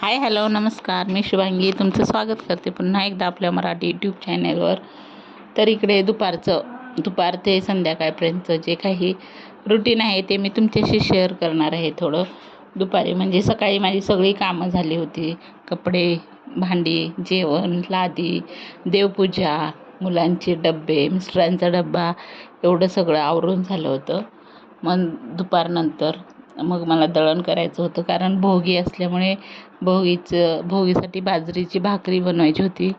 Hi hello नमस्कार. मी शुभांगी. तुमचं स्वागत करते पुन्हा एकदा आपल्या मराठी यूट्यूब चॅनलवर तर इकडे दुपारचं दुपार ते संध्याकाळपर्यंतचं जे काही रुटीन आहे ते मी तुमच्याशी शेअर करणार आहे थोडं. दुपारी म्हणजे सकाळी माझी सगळी कामं झाली होती. कपडे भांडी जेवण लादी देवपूजा मुलांचे डबे मिस्टरांचा डब्बा एवढं सगळं आवरून झालं होतं. मग दुपारनंतर मग मला दळण करायचं होतं. कारण भोगी असल्यामुळे भोगीचं भोगीसाठी बाजरीची भाकरी बनवायची होती.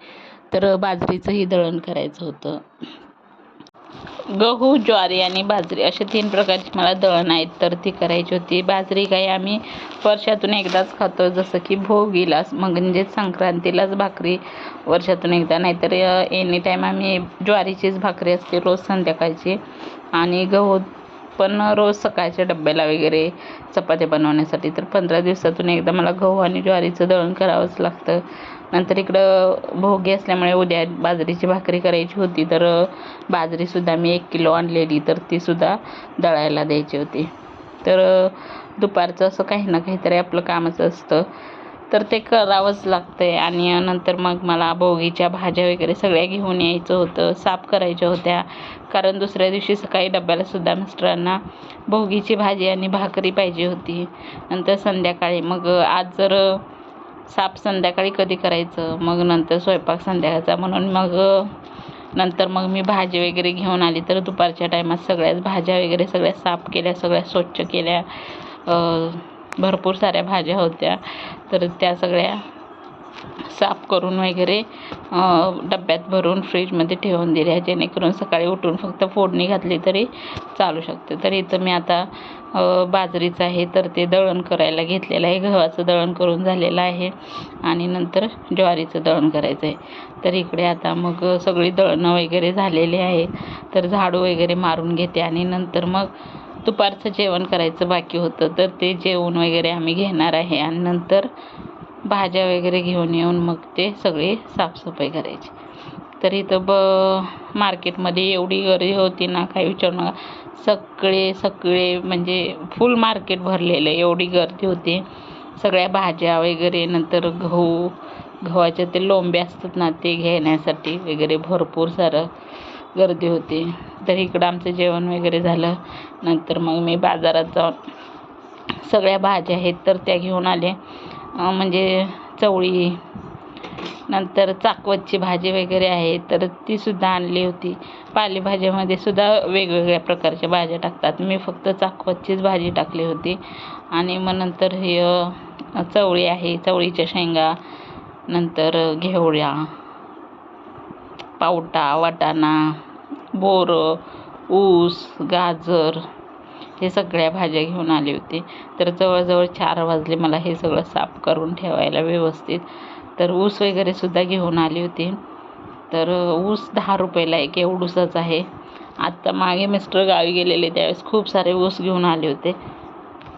तर बाजरीचंही दळण करायचं होतं. गहू ज्वारी आणि बाजरी असे तीन प्रकारची मला दळण आहेत. तर ती करायची होती. बाजरी काही आम्ही वर्षातून एकदाच खातो. जसं की भोगीलाच मग म्हणजे संक्रांतीलाच भाकरी वर्षातून एकदा. नाहीतर एनी टाईम आम्ही ज्वारीचीच भाकरी असते रोज संध्याकाळची. आणि गहू पण रोज सकाळच्या डब्याला वगैरे चपात्या बनवण्यासाठी तर पंधरा दिवसातून एकदा मला गहू आणि ज्वारीचं दळण करावंच लागतं. नंतर इकडं भोगी असल्यामुळे उद्या बाजरीची भाकरी करायची होती तर बाजरीसुद्धा मी एक किलो आणलेली तर तीसुद्धा दळायला द्यायची होती. तर दुपारचं असं काही ना काहीतरी आपलं कामच असतं. तर ते करावंच लागतं आहे आणि नंतर मग मला भोगीच्या भाज्या वगैरे सगळ्या घेऊन यायचं होतं साफ करायच्या होत्या. कारण दुसऱ्या दिवशी सकाळी डब्यालासुद्धा मिस्टरांना भोगीची भाजी आणि भाकरी पाहिजे होती. नंतर संध्याकाळी मग आज जर साफ संध्याकाळी कधी करायचं? मग नंतर स्वयंपाक संध्याकाळचा म्हणून मग नंतर मग मी भाजी वगैरे घेऊन आली. तर दुपारच्या टायमात सगळ्याच भाज्या वगैरे सगळ्या साफ केल्या सगळ्या स्वच्छ केल्या. भरपूर साऱ्या भाज्या होत्या. तर त्या सगळ्या साफ करून वगैरे डब्यात भरून फ्रीजमध्ये ठेवून दिल्या जेणेकरून सकाळी उठून फक्त फोडणी घातली तरी चालू शकते. तर इथं मी आता बाजरीचं आहे तर ते दळण करायला घेतलेलं आहे. गव्हाचं दळण करून झालेलं आहे आणि नंतर ज्वारीचं दळण करायचं आहे. तर इकडे आता मग सगळी दळणं वगैरे झालेली आहे. तर झाडू वगैरे मारून घेते आणि नंतर मग दुपारचं जेवण करायचं बाकी होतं तर ते जेवण वगैरे आम्ही घेणार आहे. आणि नंतर भाज्या वगैरे घेऊन येऊन मग ते सगळे साफसफाई करायची. तर इथं ब मार्केटमध्ये एवढी गर्दी होती ना काही विचारू नका. सगळे सगळे म्हणजे फुल मार्केट भरलेलं एवढी गर्दी होती. सगळ्या भाज्या वगैरे नंतर गहू गव्हाच्या ते लोंबे असतात ना ते घेण्यासाठी वगैरे भरपूर सारं गर्दी होती. तर इकडं आमचं जेवण वगैरे झालं. नंतर मग मी बाजारात जाऊन सगळ्या भाज्या आहेत तर त्या घेऊन आले. म्हणजे चवळी नंतर चाकवतची भाजी वगैरे आहे तर तीसुद्धा आणली होती. पालेभाज्यामध्ये सुद्धा वेगवेगळ्या प्रकारच्या भाज्या टाकतात. मी फक्त चाकवतचीच भाजी टाकली होती. आणि मग नंतर हे चवळी आहे. चवळीच्या शेंगा नंतर घेवड्या पावटा वाटाणा बोरं ऊस गाजर हे सगळ्या भाज्या घेऊन आले होते. तर जवळजवळ चार वाजले मला हे सगळं साफ करून ठेवायला व्यवस्थित. तर ऊस वगैरेसुद्धा घेऊन आली होती. तर ऊस दहा रुपयाला एक एवढूसच आहे. आत्ता मागे मिस्टर गावी गेलेले त्यावेळेस खूप सारे ऊस घेऊन आले होते.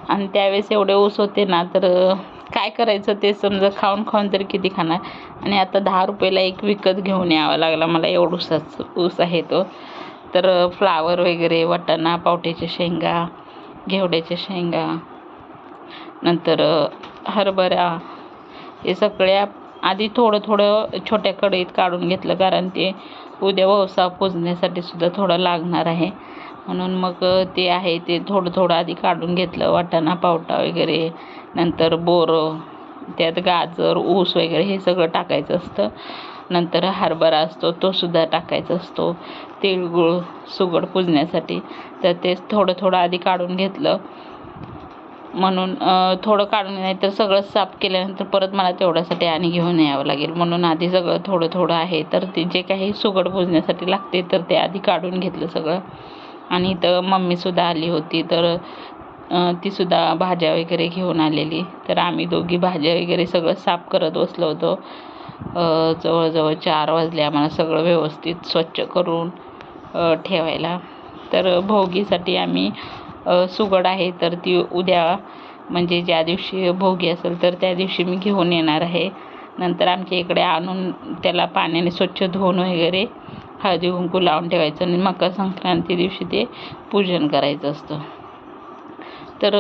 आणि त्यावेळेस एवढे ऊस होते ना तर काय करायचं ते समजा खाऊन खाऊन तरी किती खाणार? आणि आता दहा रुपयाला एक विकत घेऊन यावा लागला. मला एवढूसाच ऊस आहे तो. तर फ्लावर वगैरे वाटाणा पावट्याच्या शेंगा घेवड्याच्या शेंगा नंतर हरभरा हे सगळ्या आधी थोडं थोडं छोट्या कढईत काढून घेतलं. कारण ते उद्या वसा पुजण्यासाठी सुद्धा थोडं लागणार आहे. म्हणून मग ते आहे ते थोडं थोडं आधी काढून घेतलं वाटाणा पावटा वगैरे नंतर बोरं त्यात गाजर ऊस वगैरे हे सगळं टाकायचं असतं. नंतर हरभरा असतो तो सुद्धा टाकायचा असतो. तिळगुळ सुगड पुजण्यासाठी. तर ते थोडं थोडं आधी काढून घेतलं. म्हणून थोडं काढून नाही तर सगळं साफ केल्यानंतर परत मला तेवढ्यासाठी आणि घेऊन यावं लागेल. म्हणून आधी सगळं थोडं थोडं आहे. तर ते जे काही सुगड पुजण्यासाठी लागते तर ते आधी काढून घेतलं सगळं. आणि इथं मम्मीसुद्धा आली होती तर तीसुद्धा भाज्या वगैरे घेऊन आलेली. तर आम्ही दोघी भाज्या वगैरे सगळं साफ करत बसलो होतो. जवळजवळ चार वाजले आम्हाला सगळं व्यवस्थित स्वच्छ करून ठेवायला. तर भोगीसाठी आम्ही सुगड आहे तर ती उद्या म्हणजे ज्या दिवशी भोगी असेल तर त्या दिवशी मी घेऊन येणार आहे. नंतर आमच्या इकडे आणून त्याला पाण्याने स्वच्छ धुवून वगैरे हळदी कुंकू लावून ठेवायचं आणि मकर संक्रांती दिवशी ते पूजन करायचं असतं. तर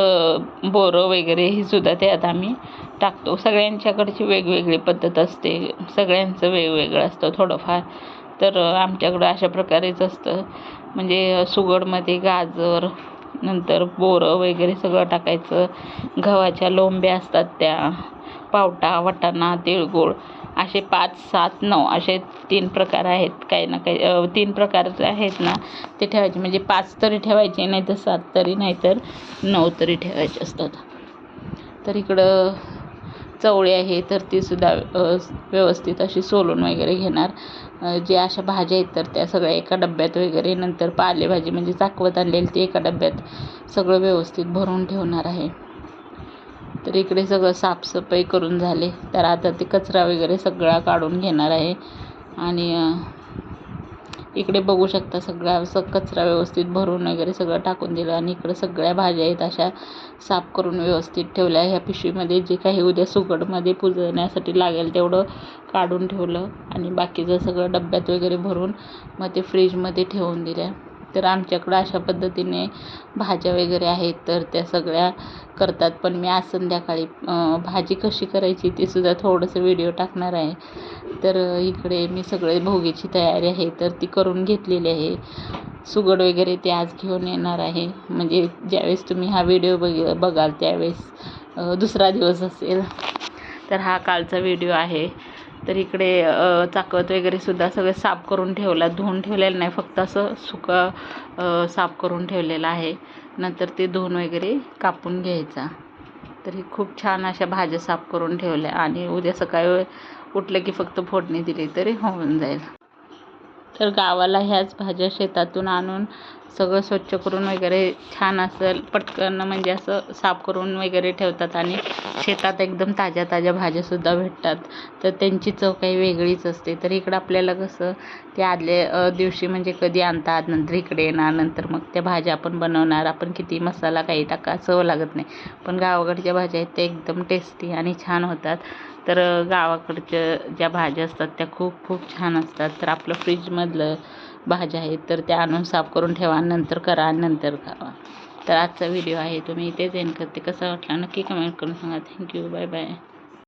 बोरं वगैरे ही सुद्धा त्यात आम्ही टाकतो. सगळ्यांच्याकडची वेगवेगळी पद्धत असते. सगळ्यांचं वेगवेगळं असतं थोडंफार. तर आमच्याकडं अशा प्रकारेच असतं. म्हणजे सुगडमध्ये गाजर नंतर बोरं वगैरे सगळं टाकायचं. गव्हाच्या लोंब्या असतात त्या. पावटा वाटाणा तिळगुळ असे पाच सात नऊ असे तीन प्रकार आहेत. काही ना काही तीन प्रकार आहेत ना ते ठेवायचे. म्हणजे पाच तरी ठेवायचे नाही तर सात तरी नाही तर नऊ तरी ठेवायचे असतात. तर इकडं चवळी आहे तर तीसुद्धा व्यवस्थित अशी सोलून वगैरे घेणार. जे अशा भाज्या आहेत तर त्या सगळ्या एका डब्यात वगैरे नंतर पालेभाजी म्हणजे चाकवत आणलेली ती एका डब्यात सगळं व्यवस्थित भरून ठेवणार आहे. तर इकडे सगळं साफसफाई करून झाले. तर आता ते कचरा वगैरे सगळा काढून घेणार आहे. आणि इकडे बघू शकता सगळा असं कचरा व्यवस्थित भरून वगैरे सगळं टाकून दिलं. आणि इकडं सगळ्या भाज्या आहेत अशा साफ करून व्यवस्थित ठेवल्या. ह्या पिशवीमध्ये जे काही उद्या सुगडमध्ये पुजण्यासाठी लागेल तेवढं काढून ठेवलं. आणि बाकीचं सगळं डब्यात वगैरे भरून मग ते फ्रीजमध्ये ठेवून दिल्या. तर आमच्याकडं अशा पद्धतीने भाज्या वगैरे आहेत तर त्या सगळ्या करतात. पण मी आज संध्याकाळी भाजी कशी करायची ते सुद्धा थोडंसं व्हिडिओ टाकणार आहे. तर इकडे मी सगळे भोगीची तयारी आहे तर ती करून घेतलेली आहे. सुगड वगैरे ते आज घेऊन येणार आहे. म्हणजे ज्यावेळेस तुम्ही हा व्हिडिओ बघ बघाल त्यावेळेस दुसरा दिवस असेल. तर हा कालचा व्हिडिओ आहे. तर इकडे चाकत वगैरे सुद्धा सगळं साफ करून ठेवला. धुवून ठेवलेलं नाही फक्त असं सुका साफ करून ठेवलेलं आहे. नंतर ते धुवून वगैरे कापून घ्यायचा. तर ही खूप छान अशा भाज्या साफ करून ठेवल्या आणि उद्या सकाळी उठलं की फक्त फोडणी दिली तरी होऊन जाईल. तर गावाला ह्याच भाज्या शेतातून आणून सगळं स्वच्छ करून वगैरे छान असं पटकन म्हणजे असं साफ करून वगैरे ठेवतात आणि शेतात एकदम ताज्या ताज्या भाज्यासुद्धा भेटतात. तर त्यांची चव काही वेगळीच असते. तर इकडं आपल्याला कसं ते आदल्या दिवशी म्हणजे कधी आणतात नंतर इकडे येणार नंतर मग त्या भाज्या आपण बनवणार. आपण किती मसाला काही टाका चव लागत नाही. पण गावाकडच्या भाज्या आहेत त्या एकदम टेस्टी आणि छान होतात. तर गावाकडच्या ज्या भाज्या असतात त्या खूप खूप छान असतात. तर आपलं फ्रीजमधलं भाज्या आहेत तर त्या आणून साफ करून ठेवा. नंतर करा नंतर खावा. तर आजचा व्हिडिओ आहे. तुम्ही इथेच एन करते. कसा वाटला नक्की कमेंट करून सांगा. Thank you bye bye